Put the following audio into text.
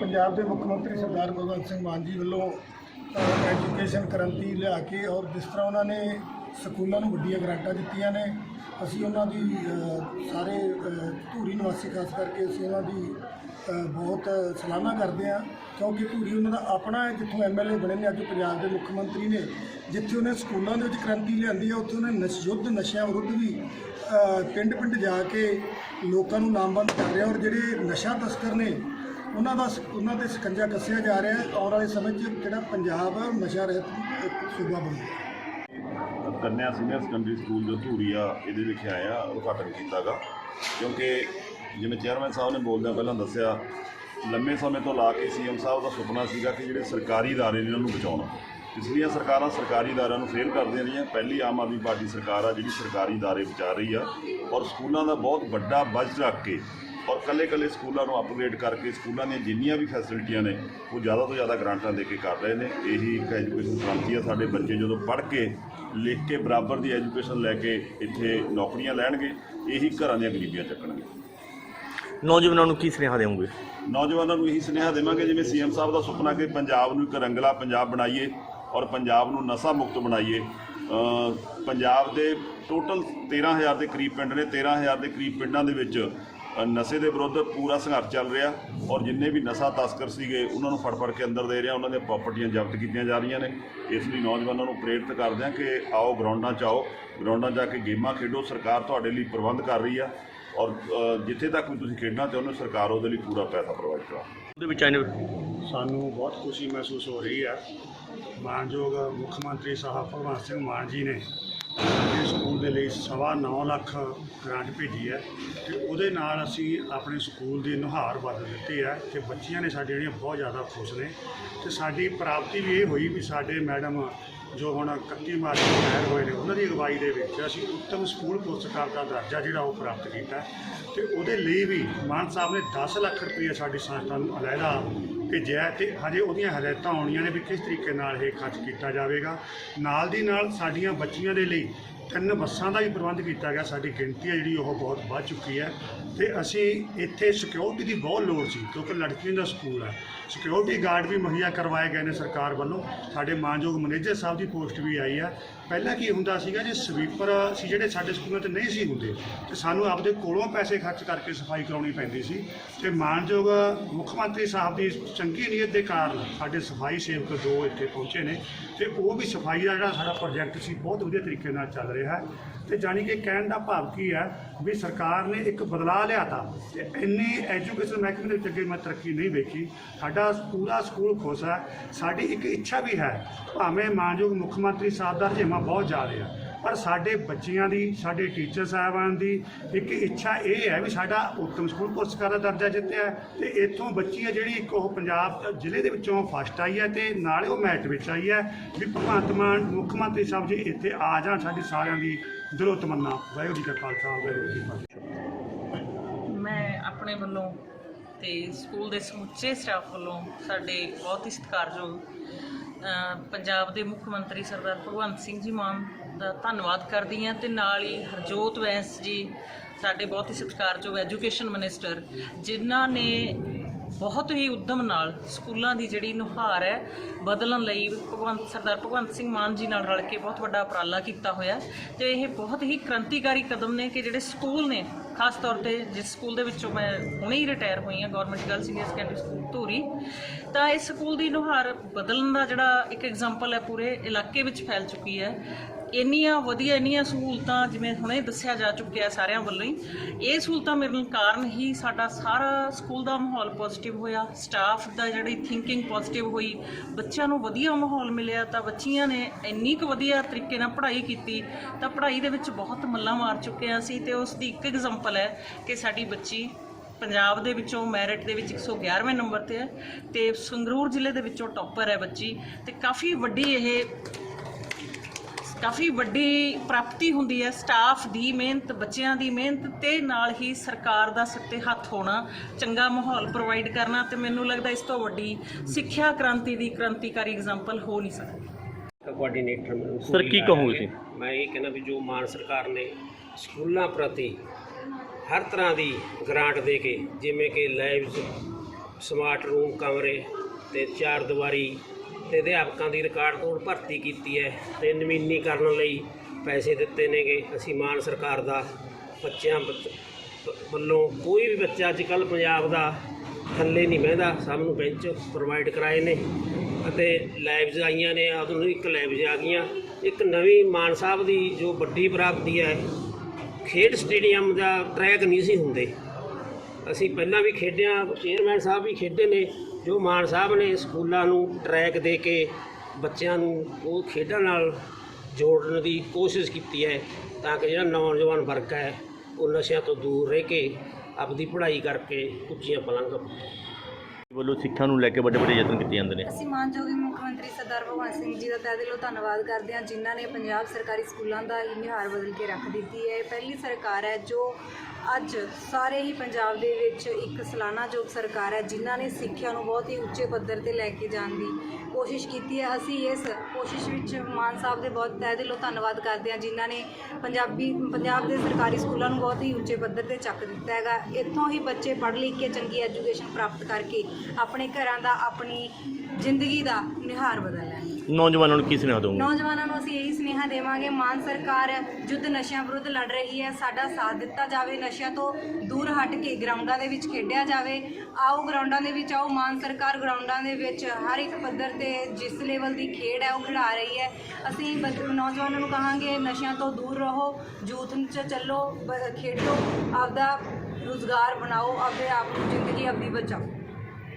ਪੰਜਾਬ ਦੇ ਮੁੱਖ ਮੰਤਰੀ ਸਰਦਾਰ ਭਗਵੰਤ ਸਿੰਘ ਮਾਨ ਜੀ ਵੱਲੋਂ ਐਜੂਕੇਸ਼ਨ ਕ੍ਰਾਂਤੀ ਲਿਆ ਕੇ ਔਰ ਜਿਸ ਤਰ੍ਹਾਂ ਉਹਨਾਂ ਨੇ ਸਕੂਲਾਂ ਨੂੰ ਵੱਡੀਆਂ ਗ੍ਰਾਂਟਾਂ ਦਿੱਤੀਆਂ ਨੇ, ਅਸੀਂ ਉਹਨਾਂ ਦੀ ਸਾਰੇ ਧੂਰੀ ਨਿਵਾਸੀ ਖਾਸ ਕਰਕੇ ਅਸੀਂ ਉਹਨਾਂ ਦੀ ਬਹੁਤ ਸਲਾਹਨਾ ਕਰਦੇ ਹਾਂ, ਕਿਉਂਕਿ ਧੂਰੀ ਉਹਨਾਂ ਦਾ ਆਪਣਾ ਹੈ, ਜਿੱਥੋਂ ਐਮਐਲਏ ਬਣੇ ਨੇ ਅੱਜ ਪੰਜਾਬ ਦੇ ਮੁੱਖ ਮੰਤਰੀ ਨੇ, ਜਿੱਥੇ ਉਹਨੇ ਸਕੂਲਾਂ ਦੇ ਵਿੱਚ ਕ੍ਰਾਂਤੀ ਲਿਆਂਦੀ ਹੈ, ਉੱਥੇ ਉਹਨੇ ਨਸ਼, ਯੁੱਧ ਨਸ਼ਿਆਂ ਵਿਰੁੱਧ ਵੀ ਪਿੰਡ ਪਿੰਡ ਜਾ ਕੇ ਲੋਕਾਂ ਨੂੰ ਨਾਮਬੰਦ ਕਰ ਰਿਹਾ ਔਰ ਜਿਹੜੇ ਨਸ਼ਾ ਤਸਕਰ ਨੇ ਉਹਨਾਂ ਦਾ ਸ- ਉਹਨਾਂ ਤੇ ਸਕੰਜਾ ਕੱਸਿਆ ਜਾ ਰਿਹਾ ਹੈ। ਆਉਣ ਵਾਲੇ ਸਮੇਂ 'ਚ ਜਿਹੜਾ ਪੰਜਾਬ ਹੈ, ਨਸ਼ਾ ਰਹਿਤ ਸੂਬਾ ਬਣੇਗਾ ਕੰਨਿਆ ਸੀਨੀਅਰ ਸੈਕੰਡਰੀ ਸਕੂਲ ਜੋ ਧੂਰੀ ਆ ਇਹਦੇ ਵਿਖੇ ਆਇਆ ਉਦਘਾਟਨ ਕੀਤਾਗਾ। ਕਿਉਂਕਿ ਜਿਵੇਂ ਚੇਅਰਮੈਨ ਸਾਹਿਬ ਨੇ ਬੋਲਦਿਆਂ ਪਹਿਲਾਂ ਦੱਸਿਆ ਲੰਮੇ ਸਮੇਂ ਤੋਂ ਲਾ ਕੇ ਸੀਐਮ ਸਾਹਿਬ ਦਾ ਸੁਪਨਾ ਸੀਗਾ ਕਿ ਜਿਹੜੇ ਸਰਕਾਰੀ ਅਦਾਰੇ ਨੇ ਇਹਨਾਂ ਨੂੰ ਬਚਾਉਣਾ ਪਿਛਲੀਆਂ ਸਰਕਾਰਾਂ ਸਰਕਾਰੀ ਅਦਾਰਿਆਂ ਨੂੰ ਫੇਲ ਕਰਦੀਆਂ ਰਹੀਆਂ ਪਹਿਲੀ ਆਮ ਆਦਮੀ ਪਾਰਟੀ ਸਰਕਾਰ ਆ ਜਿਹੜੀ ਸਰਕਾਰੀ ਅਦਾਰੇ ਬਚਾ ਰਹੀ ਆ। ਔਰ ਸਕੂਲਾਂ ਦਾ ਬਹੁਤ ਵੱਡਾ ਬਜਟ ਰੱਖ ਕੇ ਔਰ ਕੱਲੇ ਕੱਲੇ ਸਕੂਲਾਂ ਨੂੰ ਅਪਗ੍ਰੇਡ ਕਰਕੇ ਸਕੂਲਾਂ ਦੀਆਂ ਜਿੰਨੀਆਂ ਵੀ ਫੈਸਿਲਿਟੀਆਂ ਨੇ ਉਹ ਜ਼ਿਆਦਾ ਤੋਂ ਜ਼ਿਆਦਾ ਗ੍ਰਾਂਟਾਂ ਦੇ ਕੇ ਕਰ ਰਹੇ ਨੇ। ਇਹੀ ਇੱਕ ਐਜੂਕੇਸ਼ਨ ਕ੍ਰਾਂਤੀ ਆ ਸਾਡੇ ਬੱਚੇ ਜਦੋਂ ਪੜ੍ਹ ਕੇ ਲਿਖ ਕੇ ਬਰਾਬਰ ਦੀ ਐਜੂਕੇਸ਼ਨ ਲੈ ਕੇ ਇੱਥੇ ਨੌਕਰੀਆਂ ਲੈਣਗੇ ਇਹੀ ਘਰਾਂ ਦੀਆਂ ਗਰੀਬੀਆਂ ਚੱਕਣਗੇ ਨੌਜਵਾਨਾਂ ਨੂੰ ਕੀ ਸੁਨੇਹਾ ਦੇਵੋਗੇ? ਨੌਜਵਾਨਾਂ ਨੂੰ ਇਹੀ ਸੁਨੇਹਾ ਦੇਵਾਂਗੇ ਜਿਵੇਂ ਸੀਐਮ ਸਾਹਿਬ ਦਾ ਸੁਪਨਾ ਕਿ ਪੰਜਾਬ ਨੂੰ ਇੱਕ ਰੰਗਲਾ ਪੰਜਾਬ ਬਣਾਈਏ ਔਰ ਪੰਜਾਬ ਨੂੰ ਨਸ਼ਾ ਮੁਕਤ ਬਣਾਈਏ। ਪੰਜਾਬ ਦੇ ਟੋਟਲ 13000 ਦੇ ਕਰੀਬ ਪਿੰਡ ਨੇ 13000 ਦੇ ਕਰੀਬ ਪਿੰਡਾਂ ਦੇ ਵਿੱਚ ਨਸ਼ੇ ਦੇ ਵਿਰੁੱਧ ਪੂਰਾ ਸੰਘਰਸ਼ ਚੱਲ ਰਿਹਾ ਔਰ ਜਿੰਨੇ ਵੀ ਨਸ਼ਾ ਤਸਕਰ ਸੀਗੇ ਉਹਨਾਂ ਨੂੰ ਫੜ ਫੜ ਕੇ ਅੰਦਰ ਦੇ ਰਿਹਾ ਉਹਨਾਂ ਦੀਆਂ ਪ੍ਰਾਪਰਟੀਆਂ ਜ਼ਬਤ ਕੀਤੀਆਂ ਜਾ ਰਹੀਆਂ ਨੇ। ਇਸ ਲਈ ਨੌਜਵਾਨਾਂ ਨੂੰ ਪ੍ਰੇਰਿਤ ਕਰਦੇ ਹਾਂ ਕਿ ਆਓ ਗਰਾਊਂਡਾਂ 'ਚ ਆਓ ਗਰਾਊਂਡਾਂ 'ਚ ਜਾ ਕੇ ਗੇਮਾਂ ਖੇਡੋ ਸਰਕਾਰ ਤੁਹਾਡੇ ਲਈ ਪ੍ਰਬੰਧ ਕਰ ਰਹੀ ਆ ਔਰ ਜਿੱਥੇ ਤੱਕ ਵੀ ਤੁਸੀਂ ਖੇਡਣਾ ਚਾਹੁੰਦੇ ਹੋ ਸਰਕਾਰ ਉਹਦੇ ਲਈ ਪੂਰਾ ਪੈਸਾ ਪ੍ਰੋਵਾਈਡ ਕਰਾ ਉਹਦੇ ਵਿੱਚ ਸਾਨੂੰ ਬਹੁਤ ਖੁਸ਼ੀ ਮਹਿਸੂਸ ਹੋ ਰਹੀ ਹੈ ਮਾਨਯੋਗ ਮੁੱਖ ਮੰਤਰੀ ਸਾਹਿਬ ਭਗਵੰਤ ਸਿੰਘ ਮਾਨ ਜੀ ਨੇ ਸਾਡੇ ਸਕੂਲ ਦੇ ਲਈ ਸਵਾ ਨੌ ਲੱਖ ਗ੍ਰਾਂਟ ਭੇਜੀ ਹੈ ਤੇ ਉਹਦੇ ਨਾਲ ਅਸੀਂ ਆਪਣੇ ਸਕੂਲ ਦੀ ਨੁਹਾਰ ਬਦਲ ਦਿੱਤੀ ਹੈ ਤੇ ਬੱਚੀਆਂ ਨੇ ਸਾਡੇ ਜਿਹੜੀਆਂ ਬਹੁਤ ਜ਼ਿਆਦਾ ਖੁਸ਼ ਨੇ ਤੇ ਸਾਡੀ ਪ੍ਰਾਪਤੀ ਵੀ ਇਹ ਹੋਈ ਵੀ ਸਾਡੇ ਮੈਡਮ ਜੋ ਹੁਣ 31 ਮਾਰਚ ਨੂੰ ਰਿਟਾਇਰ ਹੋਏ ਨੇ, ਉਹਨਾਂ ਦੀ ਅਗਵਾਈ ਦੇ ਵਿੱਚ ਅਸੀਂ ਉੱਤਮ ਸਕੂਲ ਪੁਰਸਕਾਰ ਦਾ ਦਰਜਾ ਜਿਹੜਾ ਉਹ ਪ੍ਰਾਪਤ ਕੀਤਾ ਤੇ ਉਹਦੇ ਲਈ ਵੀ ਮਾਨ ਸਾਹਿਬ ਨੇ 10 ਲੱਖ ਰੁਪਏ ਸਾਡੀ ਸੰਸਥਾ ਨੂੰ ਅਲੱਗਾ ਭੇਜਿਆ ਤੇ ਹਜੇ ਉਹਦੀਆਂ ਹਦਾਇਤਾਂ ਆਉਣੀਆਂ ਨੇ ਵੀ ਕਿਸ ਤਰੀਕੇ ਨਾਲ ਇਹ ਖਰਚ ਕੀਤਾ ਜਾਵੇਗਾ। ਨਾਲ ਦੀ ਨਾਲ ਸਾਡੀਆਂ ਬੱਚੀਆਂ ਦੇ ਲਈ ਤਿੰਨ ਬੱਸਾਂ ਦਾ ਵੀ ਪ੍ਰਬੰਧ ਕੀਤਾ ਗਿਆ। ਸਾਡੀ ਗਿਣਤੀ ਹੈ ਜਿਹੜੀ ਉਹ ਬਹੁਤ ਵੱਧ ਚੁੱਕੀ ਹੈ ਤੇ ਅਸੀਂ ਇੱਥੇ ਸਿਕਿਉਰਿਟੀ ਦੀ ਬਹੁਤ ਲੋੜ ਸੀ ਕਿਉਂਕਿ ਲੜਕੀਆਂ ਦਾ ਸਕੂਲ ਹੈ। ਸਿਕਿਉਰਿਟੀ ਗਾਰਡ ਵੀ ਮੁਹੱਈਆ ਕਰਵਾਏ ਗਏ ਨੇ ਸਰਕਾਰ ਵੱਲੋਂ। ਸਾਡੇ ਮਾਨਯੋਗ ਮੈਨੇਜਰ ਸਾਹਿਬ ਦੀ ਪੋਸਟ ਵੀ ਆਈ ਹੈ। ਪਹਿਲਾਂ ਕੀ ਹੁੰਦਾ ਸੀਗਾ ਜੇ ਸਵੀਪਰ ਸੀ ਜਿਹੜੇ ਸਾਡੇ ਸਕੂਲਾਂ 'ਚ ਨਹੀਂ ਸੀ ਹੁੰਦੇ, ਤੇ ਸਾਨੂੰ ਆਪਦੇ ਕੋਲੋਂ ਪੈਸੇ ਖਰਚ ਕਰਕੇ ਸਫ਼ਾਈ ਕਰਾਉਣੀ ਪੈਂਦੀ ਸੀ। ਤੇ ਮਾਨਯੋਗ ਮੁੱਖ ਮੰਤਰੀ ਸਾਹਿਬ ਦੀ ਚੰਗੀ ਨੀਅਤ ਦੇ ਕਾਰਨ ਸਾਡੇ ਸਫ਼ਾਈ ਸੇਵਕ ਜੋ ਇੱਥੇ ਪਹੁੰਚੇ ਨੇ ਤੇ ਉਹ ਵੀ ਸਫ਼ਾਈ ਦਾ ਜਿਹੜਾ ਸਾਡਾ ਪ੍ਰੋਜੈਕਟ ਸੀ, ਬਹੁਤ ਵਧੀਆ ਤਰੀਕੇ ਨਾਲ ਚੱਲ ਰਿਹਾ ਹੈ। ਤੇ ਜਾਣੀ ਕਿ ਕਹਿਣ ਦਾ ਭਾਵ ਕੀ ਹੈ ਵੀ ਸਰਕਾਰ ਨੇ ਇੱਕ ਬਦਲਾਅ ਲਿਆਤਾ ਤੇ ਇੰਨੀ ਐਜੂਕੇਸ਼ਨ ਮਹਿਕਮੇ ਦੇ ਵਿੱਚ ਅੱਗੇ ਮੈਂ ਤਰੱਕੀ ਨਹੀਂ ਵੇਖੀ। ਸਾਡਾ ਪੂਰਾ ਸਕੂਲ ਖੁਸ਼ ਹੈ, ਸਾਡੀ ਇੱਕ ਇੱਛਾ ਵੀ ਹੈ, ਭਾਵੇਂ ਮਾਨਯੋਗ ਮੁੱਖ ਮੰਤਰੀ ਸਾਹਿਬ ਦਾ ਰਜੇਮਾ ਬਹੁਤ ਜਾ ਰਿਹਾ ਪਰ ਸਾਡੇ ਬੱਚਿਆਂ ਦੀ, ਸਾਡੇ ਟੀਚਰ ਸਾਹਿਬਾਨ ਦੀ ਇੱਕ ਇੱਛਾ ਇਹ ਹੈ ਵੀ ਸਾਡਾ ਉੱਤਮ ਸਕੂਲ ਪੁਰਸਕਾਰ ਦਾ ਦਰਜਾ ਜਿੱਤਿਆ ਹੈ ਤੇ ਇੱਥੋਂ ਬੱਚੀ ਹੈ ਜਿਹੜੀ ਇੱਕ ਉਹ ਪੰਜਾਬ ਜ਼ਿਲ੍ਹੇ ਦੇ ਵਿੱਚੋਂ ਫਸਟ ਆਈ ਹੈ ਤੇ ਨਾਲੇ ਉਹ ਮੈਟ ਵਿੱਚ ਆਈ ਹੈ ਵੀ ਭਗਵੰਤ ਮਾਨ, ਮੁੱਖ ਮੰਤਰੀ ਸਾਹਿਬ ਜੀ ਇੱਥੇ ਆ ਜਾਣ ਸਾਡੀ ਸਾਰਿਆਂ ਦੀ ਦਿਲੋਂ ਤਮੰਨਾ। ਵਾਹਿਗੁਰੂ ਜੀ ਕਾ ਖਾਲਸਾ, ਵਾਹਿਗੁਰੂ ਜੀ ਕੀ ਫਤਿਹ। ਮੈਂ ਆਪਣੇ ਵੱਲੋਂ ਤੇ ਸਕੂਲ ਦੇ ਸਮੁੱਚੇ ਸਟਾਫ ਵੱਲੋਂ ਸਾਡੇ ਬਹੁਤ ਹੀ ਸਤਿਕਾਰਯੋਗ ਪੰਜਾਬ ਦੇ ਮੁੱਖ ਮੰਤਰੀ ਸਰਦਾਰ ਭਗਵੰਤ ਸਿੰਘ ਜੀ ਮਾਨ ਦਾ ਧੰਨਵਾਦ ਕਰਦੀ ਹਾਂ ਤੇ ਨਾਲ ਹੀ ਹਰਜੋਤ ਵੈਸ ਜੀ, ਸਾਡੇ ਬਹੁਤ ਹੀ ਸਤਿਕਾਰਯੋਗ ਐਜੂਕੇਸ਼ਨ ਮਿਨਿਸਟਰ, ਜਿਨ੍ਹਾਂ ਨੇ ਬਹੁਤ ਹੀ ਉਦਮ ਨਾਲ ਸਕੂਲਾਂ ਦੀ ਜਿਹੜੀ ਨੁਹਾਰ ਹੈ, ਬਦਲਣ ਲਈ ਭਗਵੰਤ, ਸਰਦਾਰ ਭਗਵੰਤ ਸਿੰਘ ਮਾਨ ਜੀ ਨਾਲ ਰਲ ਕੇ ਬਹੁਤ ਵੱਡਾ ਉਪਰਾਲਾ ਕੀਤਾ ਹੋਇਆ। ਤੇ ਇਹ ਬਹੁਤ ਹੀ ਕ੍ਰਾਂਤੀਕਾਰੀ ਕਦਮ ਨੇ ਕਿ ਜਿਹੜੇ ਸਕੂਲ ਨੇ, ਖਾਸ ਤੌਰ ਤੇ ਜਿਸ ਸਕੂਲ ਦੇ ਵਿੱਚੋਂ ਮੈਂ ਹੁਣੇ ਹੀ ਰਿਟਾਇਰ ਹੋਈ ਹਾਂ government girl senior secondary school Dhuri ਤਾਂ ਇਸ ਸਕੂਲ ਦੀ ਨੁਹਾਰ ਬਦਲਣ ਦਾ ਜਿਹੜਾ ਇੱਕ ਐਗਜ਼ਾਮਪਲ ਹੈ ਪੂਰੇ ਇਲਾਕੇ ਵਿੱਚ ਫੈਲ ਚੁੱਕੀ ਹੈ। ਇੰਨੀਆਂ ਵਧੀਆ, ਇੰਨੀਆਂ ਸਹੂਲਤਾਂ ਜਿਵੇਂ ਹੁਣੇ ਦੱਸਿਆ ਜਾ ਚੁੱਕਿਆ ਸਾਰਿਆਂ ਵੱਲੋਂ ਹੀ, ਇਹ ਸਹੂਲਤਾਂ ਮਿਲਣ ਕਾਰਨ ਹੀ ਸਾਡਾ ਸਾਰਾ ਸਕੂਲ ਦਾ ਮਾਹੌਲ ਪੋਜ਼ਿਟਿਵ ਹੋਇਆ। ਸਟਾਫ ਦਾ ਜਿਹੜੀ ਥਿੰਕਿੰਗ ਪੋਜ਼ਿਟਿਵ ਹੋਈ, ਬੱਚਿਆਂ ਨੂੰ ਵਧੀਆ ਮਾਹੌਲ ਮਿਲਿਆ ਤਾਂ ਬੱਚੀਆਂ ਨੇ ਇੰਨੀ ਕੁ ਵਧੀਆ ਤਰੀਕੇ ਨਾਲ ਪੜ੍ਹਾਈ ਕੀਤੀ, ਤਾਂ ਪੜ੍ਹਾਈ ਦੇ ਵਿੱਚ ਬਹੁਤ ਮੱਲਾਂ ਮਾਰ ਚੁੱਕੇ ਹਾਂ ਅਸੀਂ ਤੇ ਉਸ ਦੀ ਇੱਕ ਐਗਜ਼ਾਮਪਲ ਹੈ ਕਿ ਸਾਡੀ ਬੱਚੀ ਪੰਜਾਬ ਦੇ ਵਿੱਚੋਂ ਮੈਰਿਟ ਦੇ ਵਿੱਚ 111ਵੇਂ ਨੰਬਰ ਤੇ ਹੈ ਤੇ ਸੰਗਰੂਰ ਜ਼ਿਲ੍ਹੇ ਦੇ ਵਿੱਚੋਂ ਟੌਪਰ ਹੈ ਬੱਚੀ ਤੇ ਕਾਫੀ ਵੱਡੀ ਇਹ ਕਾਫੀ ਵੱਡੀ ਪ੍ਰਾਪਤੀ ਹੁੰਦੀ ਹੈ ਸਟਾਫ ਦੀ ਮਿਹਨਤ ਬੱਚਿਆਂ ਦੀ ਮਿਹਨਤ ਤੇ ਨਾਲ ਹੀ ਸਰਕਾਰ ਦਾ ਸਿਰ ਤੇ ਹੱਥ ਹੋਣਾ ਚੰਗਾ ਮਾਹੌਲ ਪ੍ਰੋਵਾਈਡ ਕਰਨਾ ਤੇ ਮੈਨੂੰ ਲੱਗਦਾ ਇਸ ਤੋਂ ਵੱਡੀ ਸਿੱਖਿਆ ਕ੍ਰਾਂਤੀ ਦੀ ਕ੍ਰਾਂਤੀਕਾਰੀ ਐਗਜ਼ਾਮਪਲ ਹੋ ਨਹੀਂ ਸਕਦੀ ਕੋਆਰਡੀਨੇਟਰ ਪੂਰੀ ਕੀ ਕਹੋਗੇ। ਮੈਂ ਇਹ ਕਹਿੰਦਾ ਵੀ ਜੋ ਮਾਨ ਸਰਕਾਰ ਨੇ ਸਕੂਲਾਂ ਪ੍ਰਤੀ ਹਰ ਤਰ੍ਹਾਂ ਦੀ ਗ੍ਰਾਂਟ ਦੇ ਕੇ, ਜਿਵੇਂ ਕਿ ਲੈਬਸ ਸਮਾਰਟ ਰੂਮ ਕਮਰੇ ਤੇ ਚਾਰ ਦੀਵਾਰੀ ਤੇ ਅਧਿਆਪਕਾਂ ਦੀ ਰਿਕਾਰਡ ਤੋੜ ਭਰਤੀ ਕੀਤੀ ਹੈ ਤੇ ਨਵੀਨੀਕਰਨ ਲਈ ਪੈਸੇ ਦਿੱਤੇ ਨੇਗੇ। ਅਸੀਂ ਮਾਨ ਸਰਕਾਰ ਦਾ ਬੱਚਿਆਂ ਬੱਚ- ਵੱਲੋਂ ਕੋਈ ਵੀ ਬੱਚਾ ਅੱਜ ਕੱਲ੍ਹ ਪੰਜਾਬ ਦਾ ਥੱਲੇ ਨਹੀਂ ਬਹਿੰਦਾ, ਸਭ ਨੂੰ ਬੈਂਚ ਪ੍ਰੋਵਾਈਡ ਕਰਾਏ ਨੇ ਅਤੇ ਲੈਬਸ ਆਈਆਂ ਨੇ, ਆਧੁਨਿਕ ਲੈਬਸ ਆ ਗਈਆਂ। ਇੱਕ ਨਵੀਂ ਮਾਨ ਸਾਹਿਬ ਦੀ ਜੋ ਵੱਡੀ ਪ੍ਰਾਪਤੀ ਹੈ ਖੇਡ ਸਟੇਡੀਅਮ ਦਾ ਟਰੈਕ ਨਹੀਂ ਸੀ ਹੁੰਦੇ। ਅਸੀਂ ਪਹਿਲਾਂ ਵੀ ਖੇਡਿਆ ਚੇਅਰਮੈਨ ਸਾਹਿਬ ਵੀ ਖੇਡੇ ਨੇ, ਜੋ ਮਾਨ ਸਾਹਿਬ ਨੇ ਸਕੂਲਾਂ ਨੂੰ ਟਰੈਕ ਦੇ ਕੇ ਬੱਚਿਆਂ ਨੂੰ ਉਹ ਖੇਡਾਂ ਨਾਲ ਜੋੜਨ ਦੀ ਕੋਸ਼ਿਸ਼ ਕੀਤੀ ਹੈ, ਤਾਂ ਕਿ ਜਿਹੜਾ ਨੌਜਵਾਨ ਵਰਗ ਹੈ, ਉਹ ਨਸ਼ਿਆਂ ਤੋਂ ਦੂਰ ਰਹਿ ਕੇ ਆਪਦੀ ਪੜ੍ਹਾਈ ਕਰਕੇ ਉੱਚੀਆਂ ਪਲੰਘ ਵੱਲੋਂ ਸਿੱਖਾਂ ਨੂੰ ਲੈ ਕੇ ਵੱਡੇ ਵੱਡੇ ਯਤਨ ਕੀਤੇ ਜਾਂਦੇ ਨੇ। ਅਸੀਂ ਮਾਨਯੋਗ ਮੁੱਖ ਮੰਤਰੀ ਸਰਦਾਰ ਭਗਵੰਤ ਸਿੰਘ ਜੀ ਦਾ ਤਹਿ ਦਿਲੋਂ ਧੰਨਵਾਦ ਕਰਦੇ ਹਾਂ, ਜਿਨ੍ਹਾਂ ਨੇ ਪੰਜਾਬ ਸਰਕਾਰੀ ਸਕੂਲਾਂ ਦਾ ਹੀ ਨਿਹਾਰ ਬਦਲ ਕੇ ਰੱਖ ਦਿੱਤੀ ਹੈ। ਇਹ ਪਹਿਲੀ ਸਰਕਾਰ ਹੈ ਜੋ ਅੱਜ ਸਾਰੇ ਹੀ ਪੰਜਾਬ ਦੇ ਵਿੱਚ ਇੱਕ ਸਲਾਨਾਯੋਗ ਸਰਕਾਰ ਹੈ, ਜਿਨ੍ਹਾਂ ਨੇ ਸਿੱਖਿਆ ਨੂੰ ਬਹੁਤ ਹੀ ਉੱਚੇ ਪੱਧਰ ਤੇ ਲੈ ਕੇ ਜਾਣ ਦੀ ਕੋਸ਼ਿਸ਼ ਕੀਤੀ ਹੈ। ਅਸੀਂ ਇਸ ਕੋਸ਼ਿਸ਼ ਵਿੱਚ ਮਾਨ ਸਾਹਿਬ ਦੇ ਬਹੁਤ ਤਹਿ ਦਿਲੋਂ ਧੰਨਵਾਦ ਕਰਦੇ ਹਾਂ, ਜਿਨ੍ਹਾਂ ਨੇ ਪੰਜਾਬੀ, ਪੰਜਾਬ ਦੇ ਸਰਕਾਰੀ ਸਕੂਲਾਂ ਨੂੰ ਬਹੁਤ ਹੀ ਉੱਚੇ ਪੱਧਰ ਤੇ ਚੱਕ ਦਿੱਤਾ ਹੈਗਾ। ਇੱਥੋਂ ਹੀ ਬੱਚੇ ਪੜ੍ਹ ਲਿਖ ਕੇ ਚੰਗੀ ਐਜੂਕੇਸ਼ਨ ਪ੍ਰਾਪਤ ਕਰਕੇ ਆਪਣੇ ਘਰਾਂ ਦਾ, ਆਪਣੀ ਜ਼ਿੰਦਗੀ ਦਾ ਨਿਹਾਰ ਬਦਲ ਨੌਜਵਾਨਾਂ ਨੂੰ ਕੀ ਸੁਨੇਹਾ ਦੇਵੋਗੇ? ਨੌਜਵਾਨਾਂ ਨੂੰ ਅਸੀਂ ਇਹੀ ਸੁਨੇਹਾ ਦੇਵਾਂਗੇ, ਮਾਨ ਸਰਕਾਰ ਯੁੱਧ ਨਸ਼ਿਆਂ ਵਿਰੁੱਧ ਲੜ ਰਹੀ ਹੈ, ਸਾਡਾ ਸਾਥ ਦਿੱਤਾ ਜਾਵੇ, ਨਸ਼ਿਆਂ ਤੋਂ ਦੂਰ ਹਟ ਕੇ ਗਰਾਊਂਡਾਂ ਦੇ ਵਿੱਚ ਖੇਡਿਆ ਜਾਵੇ। ਆਓ ਗਰਾਊਂਡਾਂ ਦੇ ਵਿੱਚ ਆਓ, ਮਾਨ ਸਰਕਾਰ ਗਰਾਊਂਡਾਂ ਦੇ ਵਿੱਚ ਹਰ ਇੱਕ ਪੱਧਰ ਤੇ ਜਿਸ ਲੈਵਲ ਦੀ ਖੇਡ ਹੈ, ਉਹ ਖਿਡਾ ਰਹੀ ਹੈ। ਅਸੀਂ ਬੱਚ- ਨੌਜਵਾਨਾਂ ਨੂੰ ਕਹਾਂਗੇ, ਨਸ਼ਿਆਂ ਤੋਂ ਦੂਰ ਰਹੋ, ਯੂਥ 'ਚ ਚੱਲੋ, ਬ- ਖੇਡੋ, ਆਪਦਾ ਰੁਜ਼ਗਾਰ ਬਣਾਓ ਆਪਣੇ ਆਪ ਨੂੰ ਜ਼ਿੰਦਗੀ ਆਪਦੀ ਬਚਾਓ।